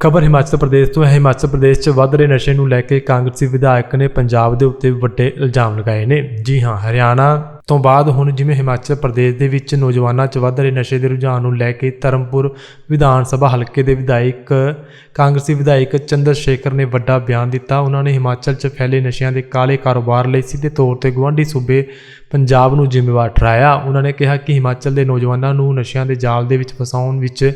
ਖਬਰ ਹਿਮਾਚਲ ਪ੍ਰਦੇਸ਼ ਤੋਂ ਹੈ। ਹਿਮਾਚਲ ਪ੍ਰਦੇਸ਼ 'ਚ ਵੱਧ ਰਹੇ ਨਸ਼ੇ ਨੂੰ ਲੈ ਕੇ ਕਾਂਗਰਸੀ ਵਿਧਾਇਕ ਨੇ ਪੰਜਾਬ ਦੇ ਉੱਤੇ ਵੱਡੇ ਇਲਜ਼ਾਮ ਲਗਾਏ ਨੇ। ਜੀ ਹਾਂ, ਹਰਿਆਣਾ ਤੋਂ ਬਾਅਦ ਹੁਣ ਜਿਵੇਂ ਹਿਮਾਚਲ ਪ੍ਰਦੇਸ਼ ਦੇ ਵਿੱਚ ਨੌਜਵਾਨਾਂ 'ਚ ਵੱਧ ਰਹੇ ਨਸ਼ੇ ਦੇ ਰੁਝਾਨ ਨੂੰ ਲੈ ਕੇ ਧਰਮਪੁਰ ਵਿਧਾਨ ਸਭਾ ਹਲਕੇ ਦੇ ਵਿਧਾਇਕ, ਕਾਂਗਰਸੀ ਵਿਧਾਇਕ ਚੰਦਰ ਸ਼ੇਖਰ ਨੇ ਵੱਡਾ ਬਿਆਨ ਦਿੱਤਾ। ਉਹਨਾਂ ਨੇ ਹਿਮਾਚਲ 'ਚ ਫੈਲੇ ਨਸ਼ਿਆਂ ਦੇ ਕਾਲੇ ਕਾਰੋਬਾਰ ਲਈ ਸਿੱਧੇ ਤੌਰ ਤੇ ਗੁਆਂਢੀ ਸੂਬੇ ਪੰਜਾਬ ਨੂੰ ਜ਼ਿੰਮੇਵਾਰ ਠਹਿਰਾਇਆ। ਉਹਨਾਂ ਨੇ ਕਿਹਾ ਕਿ ਹਿਮਾਚਲ ਦੇ ਨੌਜਵਾਨਾਂ ਨੂੰ ਨਸ਼ਿਆਂ ਦੇ ਜਾਲ ਦੇ ਵਿੱਚ ਫਸਾਉਣ ਵਿੱਚ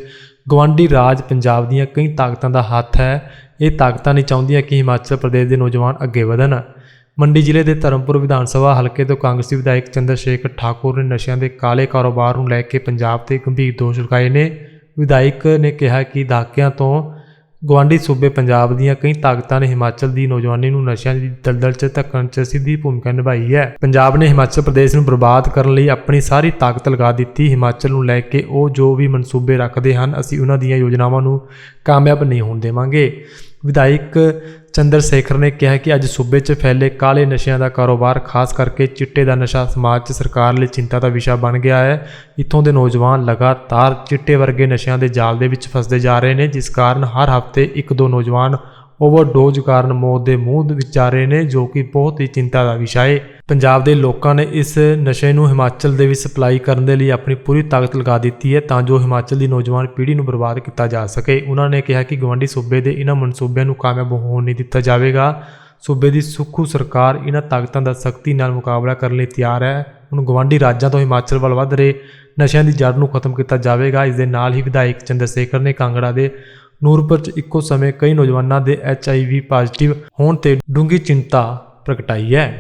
ਗਵਾਂਡੀ ਰਾਜ ਪੰਜਾਬ ਦੀਆਂ ਕਈ ਤਾਕਤਾਂ ਦਾ ਹੱਥ ਹੈ। ਇਹ ਤਾਕਤਾਂ ਨਹੀਂ ਚਾਹੁੰਦੀਆਂ ਕਿ ਹਿਮਾਚਲ ਪ੍ਰਦੇਸ਼ ਦੇ ਨੌਜਵਾਨ ਅੱਗੇ ਵਧਣ। ਮੰਡੀ ਜ਼ਿਲ੍ਹੇ ਦੇ ਧਰਮਪੁਰ ਵਿਧਾਨ ਸਭਾ ਹਲਕੇ ਤੋਂ ਕਾਂਗਰਸੀ ਵਿਧਾਇਕ ਚੰਦਰ ਸ਼ੇਖਰ ਠਾਕੁਰ ਨੇ ਨਸ਼ਿਆਂ ਦੇ ਕਾਲੇ ਕਾਰੋਬਾਰ ਨੂੰ ਲੈ ਕੇ ਪੰਜਾਬ ਤੇ ਗੰਭੀਰ ਦੋਸ਼ ਲਗਾਏ ਨੇ। ਵਿਧਾਇਕ ਨੇ ਕਿਹਾ ਕਿ ਦਹਾਕਿਆਂ ਤੋਂ ਗਵਾਂਡੀ ਸੂਬੇ ਪੰਜਾਬ ਦੀਆਂ ਕਈ ਤਾਕਤਾਂ ਨੇ ਹਿਮਾਚਲ ਦੀ ਨੌਜਵਾਨੀ ਨੂੰ ਨਸ਼ਿਆਂ ਦੀ ਦਲਦਲ 'ਚ ਧੱਕਣ 'ਚ ਸਿੱਧੀ ਭੂਮਿਕਾ ਨਿਭਾਈ ਹੈ। ਪੰਜਾਬ ਨੇ ਹਿਮਾਚਲ ਪ੍ਰਦੇਸ਼ ਨੂੰ ਬਰਬਾਦ ਕਰਨ ਲਈ ਆਪਣੀ ਸਾਰੀ ਤਾਕਤ ਲਗਾ ਦਿੱਤੀ। ਹਿਮਾਚਲ ਨੂੰ ਲੈ ਕੇ ਉਹ ਜੋ ਵੀ ਮਨਸੂਬੇ ਰੱਖਦੇ ਹਨ, ਅਸੀਂ ਉਹਨਾਂ ਦੀਆਂ ਯੋਜਨਾਵਾਂ ਨੂੰ ਕਾਮਯਾਬ ਨਹੀਂ ਹੋਣ ਦੇਵਾਂਗੇ। ਵਿਧਾਇਕ ਚੰਦਰ ਸ਼ੇਖਰ ਨੇ ਕਿਹਾ ਕਿ ਅੱਜ ਸੂਬੇ 'ਚ ਫੈਲੇ ਕਾਲੇ ਨਸ਼ਿਆਂ ਦਾ ਕਾਰੋਬਾਰ, ਖਾਸ ਕਰਕੇ ਚਿੱਟੇ ਦਾ ਨਸ਼ਾ ਸਮਾਜ 'ਚ ਸਰਕਾਰ ਲਈ ਚਿੰਤਾ ਦਾ ਵਿਸ਼ਾ ਬਣ ਗਿਆ ਹੈ। ਇੱਥੋਂ ਦੇ ਨੌਜਵਾਨ ਲਗਾਤਾਰ ਚਿੱਟੇ ਵਰਗੇ ਨਸ਼ਿਆਂ ਦੇ ਜਾਲ ਦੇ ਵਿੱਚ ਫਸਦੇ ਜਾ ਰਹੇ ਨੇ, ਜਿਸ ਕਾਰਨ ਹਰ ਹਫ਼ਤੇ ਇੱਕ ਦੋ ਨੌਜਵਾਨ ਓਵਰਡੋਜ਼ ਕਾਰਨ ਮੌਤ ਦੇ ਮੂੰਹ ਵਿੱਚ ਜਾ ਰਹੇ ਨੇ, ਜੋ ਕਿ ਬਹੁਤ ਹੀ ਚਿੰਤਾ ਦਾ ਵਿਸ਼ਾ ਹੈ ਪੰਜਾਬ ਦੇ ਲੋਕਾਂ ਨੇ ਇਸ ਨਸ਼ੇ ਨੂੰ ਹਿਮਾਚਲ ਦੇ ਵਿੱਚ ਸਪਲਾਈ ਕਰਨ ਦੇ ਲਈ ਆਪਣੀ ਪੂਰੀ ਤਾਕਤ ਲਗਾ ਦਿੱਤੀ ਹੈ, ਤਾਂ ਜੋ ਹਿਮਾਚਲ ਦੀ ਨੌਜਵਾਨ ਪੀੜ੍ਹੀ ਨੂੰ ਬਰਬਾਦ ਕੀਤਾ ਜਾ ਸਕੇ। ਉਹਨਾਂ ਨੇ ਕਿਹਾ ਕਿ ਗਵੰਡੀ ਸੂਬੇ ਦੇ ਇਹਨਾਂ ਮਨਸੂਬਿਆਂ ਨੂੰ ਕਾਮਯਾਬ ਹੋਣ ਨਹੀਂ ਦਿੱਤਾ ਜਾਵੇਗਾ। ਸੂਬੇ ਦੀ ਸੁੱਖੂ ਸਰਕਾਰ ਇਹਨਾਂ ਤਾਕਤਾਂ ਦਾ ਸਖਤੀ ਨਾਲ ਮੁਕਾਬਲਾ ਕਰਨ ਲਈ ਤਿਆਰ ਹੈ। ਹੁਣ ਗਵਾਂਢੀ ਰਾਜਾਂ ਤੋਂ ਹਿਮਾਚਲ ਵੱਲ ਵੱਧ ਰਹੇ ਨਸ਼ਿਆਂ ਦੀ ਜੜ ਨੂੰ ਖਤਮ ਕੀਤਾ ਜਾਵੇਗਾ। ਇਸ ਦੇ ਨਾਲ ਹੀ ਵਿਧਾਇਕ ਚੰਦਰ ਸ਼ੇਖਰ ਨੇ ਕਾਂਗੜਾ ਦੇ ਨੂਰਪੁਰ 'ਚ ਇੱਕੋ ਸਮੇਂ ਕਈ ਨੌਜਵਾਨਾਂ ਦੇ ਐਚ ਆਈ ਵੀ ਪੋਜ਼ਿਟਿਵ ਹੋਣ ਤੇ ਡੂੰਘੀ ਚਿੰਤਾ ਪ੍ਰਗਟਾਈ ਹੈ।